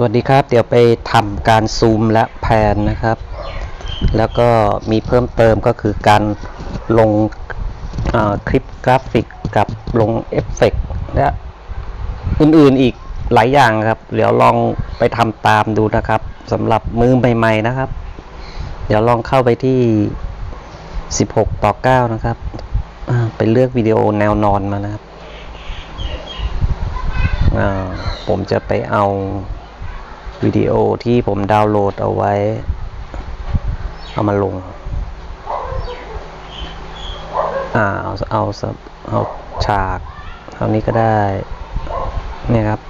สวัสดีครับ เดี๋ยวไปทำการซูมและแพนนะครับ แล้วก็มีเพิ่มเติมก็คือการลงคลิปกราฟิกกับลงเอฟเฟกต์และอื่นๆอีกหลายอย่างครับ เดี๋ยวลองไปทำตามดูนะครับสำหรับมือใหม่ๆนะครับ เดี๋ยวลองเข้าไปที่ 16 ต่อ 9 นะครับไปเลือกวิดีโอแนวนอนมานะครับผมจะไปเอา วิดีโอที่ผมดาวน์โหลดเอาไว้ เอามาลง อ่า เอาเอาเอาฉากเท่านี้ก็ได้เนี่ยครับ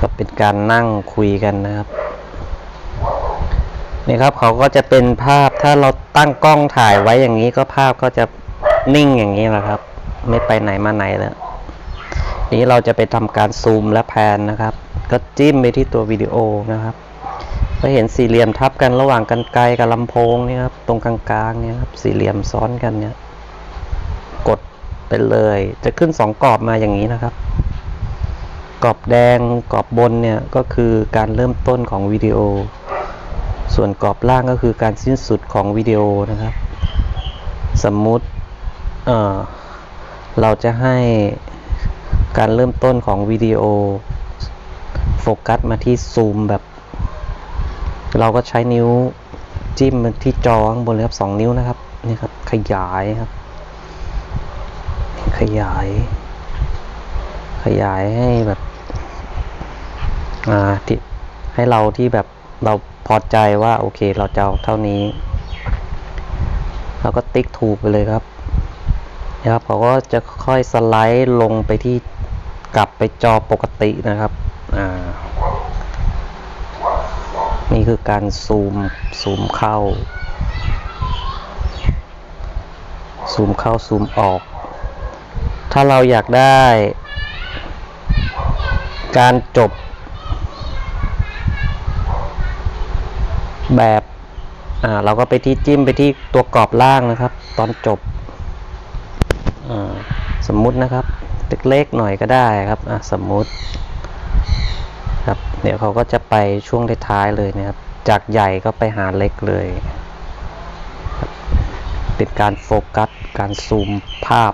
ก็เป็นการนั่งคุยกันนะครับนี่ครับเขาก็จะเป็นภาพถ้าเราตั้งกล้องถ่ายไว้อย่างนี้ก็ภาพก็จะนิ่งอย่างนี้แหละครับ ไม่ไปไหนมาไหนแล้วนี้เราจะไปทำการซูมและแพนนะครับ ก็จิ้มไปที่ตัววิดีโอนะครับก็เห็นสี่เหลี่ยมทับกันระหว่างกันไกลกับลำโพงนี่ครับตรงกลางๆเนี่ยครับสี่เหลี่ยมซ้อนกันเนี่ย กดไปเลย จะขึ้นสองกรอบมาอย่างนี้นะครับกรอบแดงกรอบบนเนี่ยก็คือการเริ่มต้นของวิดีโอ ส่วนกรอบล่างก็คือการสิ้นสุดของวิดีโอนะครับ สมมุติเอ่อเราจะให้การเริ่มต้นของวิดีโอ โฟกัสมาที่ซูมแบบ เราก็ใช้นิ้วจิ้มมาที่จอข้างบนเลยครับสองนิ้วนะครับนี่ครับ ขยายครับ ขยาย ขยายให้แบบอ่าที่ให้เราที่แบบเราพอใจว่าโอเคเราจะเอาเท่านี้ เราก็ติ๊กถูกไปเลยครับนะครับเขาก็จะค่อยสไลด์ลงไปที่กลับไปจอปกตินะครับ อ่า นี่คือการซูม ซูมเข้า ซูมเข้าซูมออก ถ้าเราอยากได้ การจบ แบบอ่าเราก็ไปที่จิ้มไปที่ตัวกรอบล่างนะครับ ตอนจบสมมุตินะครับเล็กๆหน่อยก็ได้ครับสมมุติ ครับ เดี๋ยวเขาก็จะไปช่วงท้ายๆเลยนะครับ จากใหญ่ก็ไปหาเล็กเลยเป็นการโฟกัส การซูมภาพ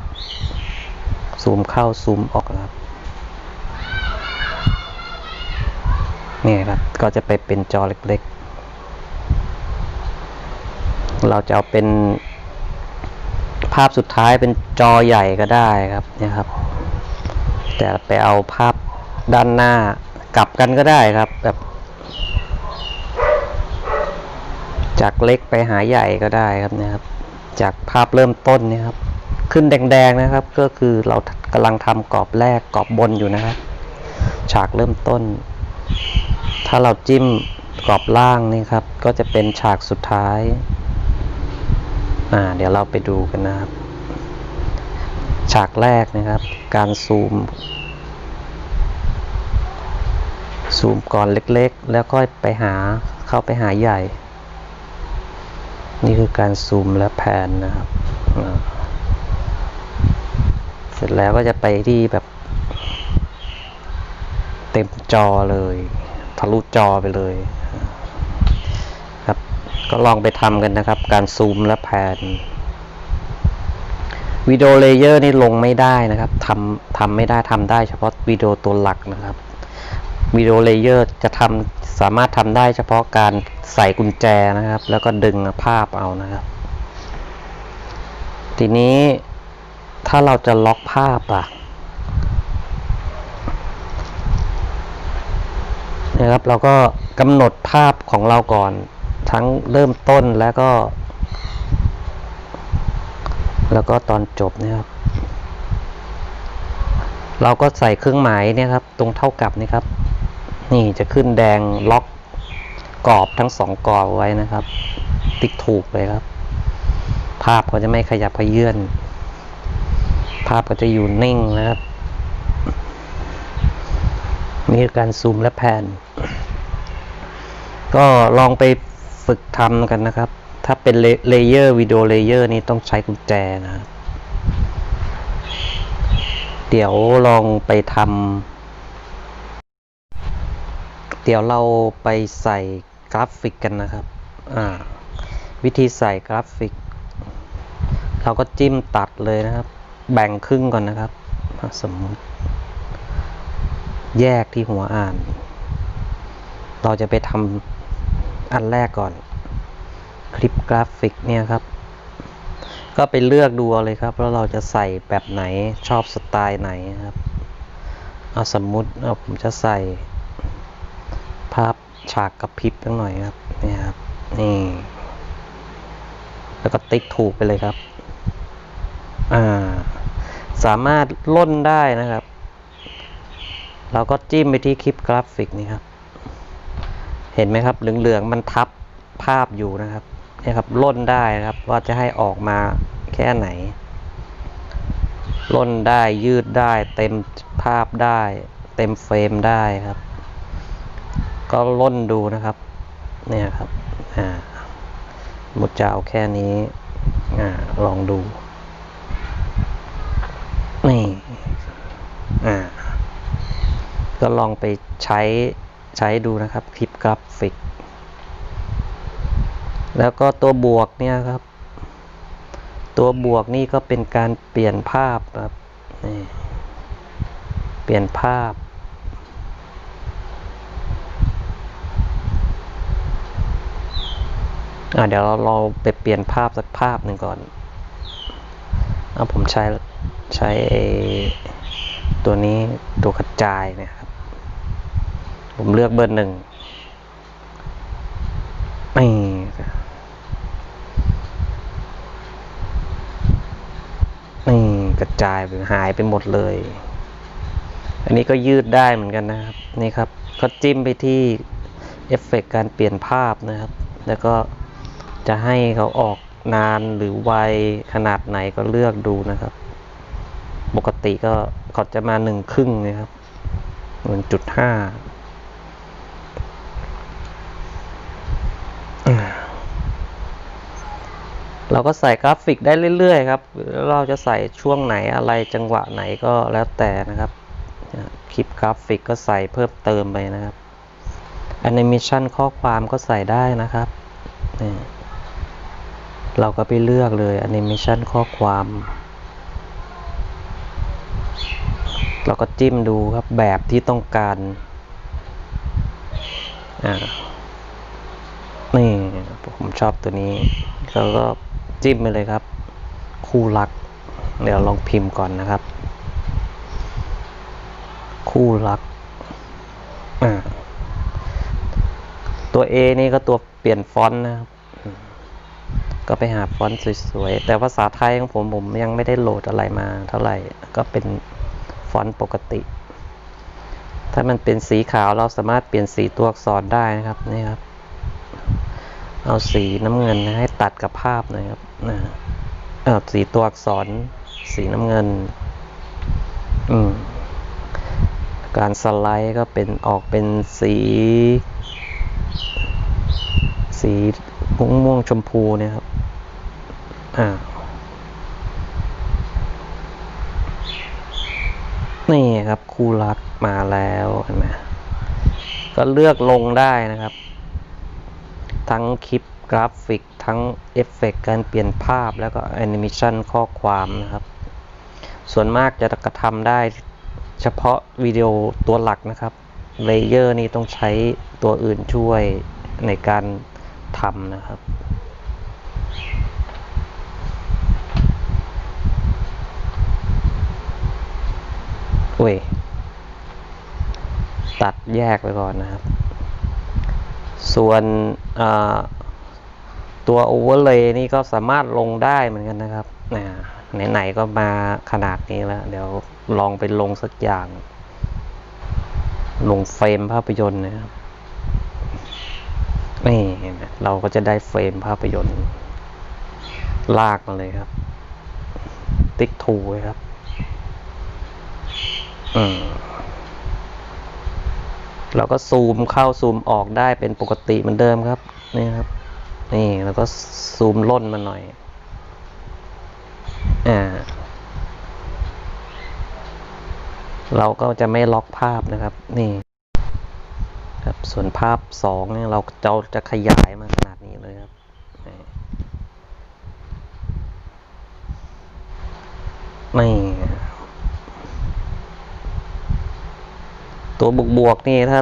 ซูมเข้าซูมออกนะครับนี่ครับ ก็จะไปเป็นจอเล็กๆ เราจะเอาเป็นภาพสุดท้ายเป็นจอใหญ่ก็ได้ครับ เนี่ยครับ แต่ไปเอาภาพด้านหน้า กลับกันก็ได้ครับแบบ จากเล็กไปหาใหญ่ก็ได้ครับเนะครับ จากภาพเริ่มต้นเนี่ยครับ ขึ้นแดงๆนะครับ ก็คือเรากำลังทำกรอบแรกกรอบบนอยู่นะครับ ฉากเริ่มต้น ถ้าเราจิ้มกรอบล่างนี่ครับ ก็จะเป็นฉากสุดท้าย อ่า เดี๋ยวเราไปดูกันนะครับ ฉากแรกนะครับ การซูม ซูมก่อนเล็กๆ แล้วก็ไปหาเข้าไปหาใหญ่ นี่คือการซูมและแพนนะครับ เสร็จแล้วก็จะไปที่แบบ เต็มจอเลย ทะลุจอไปเลยครับ ก็ลองไปทำกันนะครับ การซูมและแพนวิดีโอเลเยอร์นี่ลงไม่ได้นะครับทำทำไม่ได้ทำได้เฉพาะวิดีโอตัวหลักนะครับ วิดีโอเลเยอร์จะทำสามารถทำได้เฉพาะการใส่กุญแจนะครับ แล้วก็ดึงภาพเอานะครับ ทีนี้ถ้าเราจะล็อกภาพอะนะครับเราก็กำหนดภาพของเราก่อน ทั้งเริ่มต้นแล้วก็ แล้วก็ตอนจบนี่ยครับ เราก็ใส่เครื่องหมายเนี่ยครับ ตรงเท่ากับนี่ครับ นี่จะขึ้นแดงล็อกกรอบทั้งสองกรอบไว้นะครับ ติ๊กถูกเลยครับ ภาพก็จะไม่ขยับขยื่นภาพก็จะอยู่นิ่งนะครับนี่คือการซูมและแพน ก็ลองไปฝึกทำกันนะครับ ถ้าเป็นเลเยอร์วิดีโอเลเยอร์นี่ต้องใช้กุญแจนะ เดี๋ยวลองไปทำ เดี๋ยวเราไปใส่กราฟิกกันนะครับ วิธีใส่กราฟิก เราก็จิ้มตัดเลยนะครับ แบ่งครึ่งก่อนนะครับ สมมติ แยกที่หัวอ่าน เราจะไปทำอันแรกก่อน คลิปกราฟิกเนี่ยครับ ก็ไปเลือกดูเลยครับ แล้วเราจะใส่แบบไหนชอบสไตล์ไหนครับ เอาสมมุติเอาผมจะใส่าพฉากกระพริบตั้งหน่อยครับนี่ครับนี่แล้วก็ติ๊กถูกไปเลยครับ อ่า สามารถล่นได้นะครับ เราก็จิ้มไปที่คลิปกราฟิกนี่ครับ เห็นไหมครับ เหลืองๆมันทับภาพอยู่นะครับนี่ครับล่นได้นะครับ ว่าจะให้ออกมาแค่ไหนล่นได้ยืดได้ เต็มภาพได้ เต็มเฟรมได้ครับ ก็ล่นดูนะครับ เนี่ยครับอ่าหมดจะเอาแค่นี้อ่าลองดู นี่อ่าก็ลองไปใช้ใช้ดูนะครับ คลิปกราฟิก แล้วก็ตัวบวกเนี่ยครับ ตัวบวกนี่ก็เป็นการเปลี่ยนภาพครับนี่เปลี่ยนภาพ อ่า เดี๋ยวเราเราไปเปลี่ยนภาพสักภาพหนึ่งก่อนเอาผมใช้ใช้ตัวนี้ตัวกระจายเนะครับ ผมเลือกเบอร์หนึ่งนี่นี่กระจายไปหายไปหมดเลย อันนี้ก็ยืดได้เหมือนกันนะครับ นี่ครับ ก็จิ้มไปที่เอฟเฟกต์การเปลี่ยนภาพนะครับ แล้วก็ จะให้เขาออกนานหรือไวขนาดไหนก็เลือกดูนะครับ ปกติก็เขาจะมาหนึ่งครึ่งนะครับหนึ่งจุดห้าเราก็ใส่กราฟิกได้เรื่อยๆครับ เราจะใส่ช่วงไหนอะไรจังหวะไหนก็แล้วแต่นะครับ คลิปกราฟิกก็ใส่เพิ่มเติมไปนะครับแอนิเมชันข้อความก็ใส่ได้นะครับนี่ เราก็ไปเลือกเลยแอนิเมชันข้อความ เราก็จิ้มดูครับแบบที่ต้องการอ่านี่ผมชอบตัวนี้เราก็จิ้มไปเลยครับ คู่รัก เดี๋ยวลองพิมพ์ก่อนนะครับ คู่รักอ่าตัว A นี่ก็ตัวเปลี่ยนฟอนต์นะครับ ก็ไปหาฟอนต์สวยๆ แต่ภาษาไทยของผมผมยังไม่ได้โหลดอะไรมาเท่าไหร่ ก็เป็นฟอนต์ปกติ ถ้ามันเป็นสีขาวเราสามารถเปลี่ยนสีตัวอักษรได้นะครับนี่ครับ เอาสีน้ำเงินให้ตัดกับภาพน่อยครับนะเอาสีตัวอักษร สีน้ำเงิน อืมการสไลด์ก็เป็นออกเป็นสี สีม่วงม่วงชมพูเนี่ยครับ นี่ครับคู่รักมาแล้วเห็นไหมก็เลือกลงได้นะครับ ทั้งคลิปกราฟิกทั้งเอฟเฟกต์การเปลี่ยนภาพแล้วก็แอนิเมชันข้อความนะครับ ส่วนมากจะกระทำได้เฉพาะวิดีโอตัวหลักนะครับเลเยอร์นี่ต้องใช้ตัวอื่นช่วยในการทำนะครับ เว้ย ตัดแยกไปก่อนนะครับ ส่วนอ่าตัว Overlay นี่ก็สามารถลงได้เหมือนกันนะครับไหนๆก็มาขนาดนี้แล้ว เดี๋ยวลองไปลงสักอย่าง ลงเฟรมภาพยนตร์นะครับนี่เราก็จะได้เฟรมภาพยนตร์ ลากมาเลยครับ ติ๊กทูครับ อืม เราก็ซูมเข้าซูมออกได้เป็นปกติเหมือนเดิมครับนี่ครับ นี่แล้วก็ซูมล่นมาหน่อยอ่าเราก็จะไม่ล็อกภาพนะครับ นี่ ครับส่วนภาพสองเนี่ยเราเราจะขยายมาขนาดนี้เลยครับนี่นี่ ตัวบวกบวกๆนี่ถ้า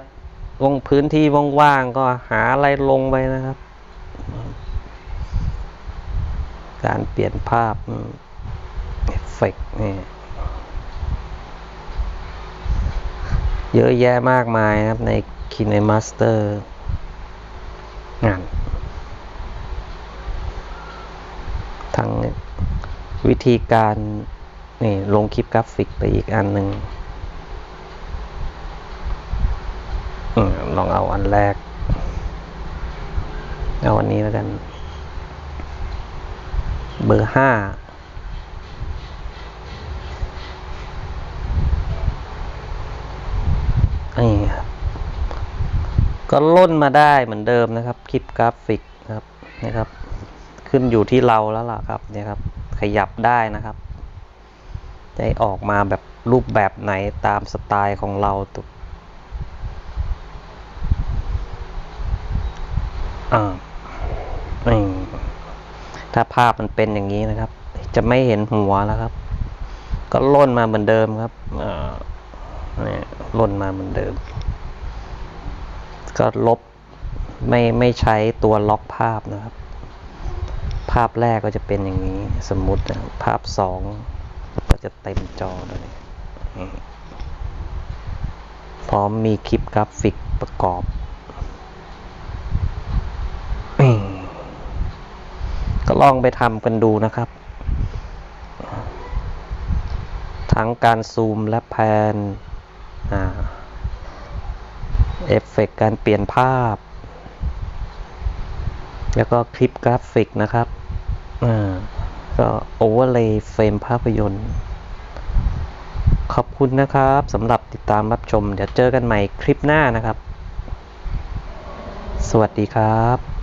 วงพื้นที่ว่างๆก็หาอะไรลงไปนะครับ การเปลี่ยนภาพเอฟเฟกนี่เยอะแยะมากมายครับใน KineMaster งานทั้งวิธีการนี่ลงคลิปกราฟิกไปอีกอันหนึ่งอืม ลองเอาอันแรก เอาอันนี้แล้วกัน เบอร์ห้านี่ครับ ก็ล่นมาได้เหมือนเดิมนะครับ คลิปกราฟิกนะครับนะครับ ขึ้นอยู่ที่เราแล้วล่ะครับเนี่ยครับ ขยับได้นะครับได้ออกมาแบบรูปแบบไหนตามสไตล์ของเราตุก อ่านี่ถ้าภาพมันเป็นอย่างนี้นะครับ จะไม่เห็นหัวแล้วครับ ก็ล่นมาเหมือนเดิมครับอ่าเนี่ยล่นมาเหมือนเดิม ก็ลบไม่ไม่ใช้ตัวล็อกภาพนะครับ ภาพแรกก็จะเป็นอย่างนี้สมมุตินะภาพสองก็จะเต็มจอเลยพร้อมมีคลิปกราฟิกประกอบ ก็ลองไปทำกันดูนะครับ ทั้งการซูมและแพนอเอฟเฟกต์การเปลี่ยนภาพ แล้วก็คลิปกราฟิกนะครับก็โอเวอร์เลย์เฟรมภาพยนตร์ ขอบคุณนะครับสำหรับติดตามรับชม เดี๋ยวเจอกันใหม่คลิปหน้านะครับ สวัสดีครับ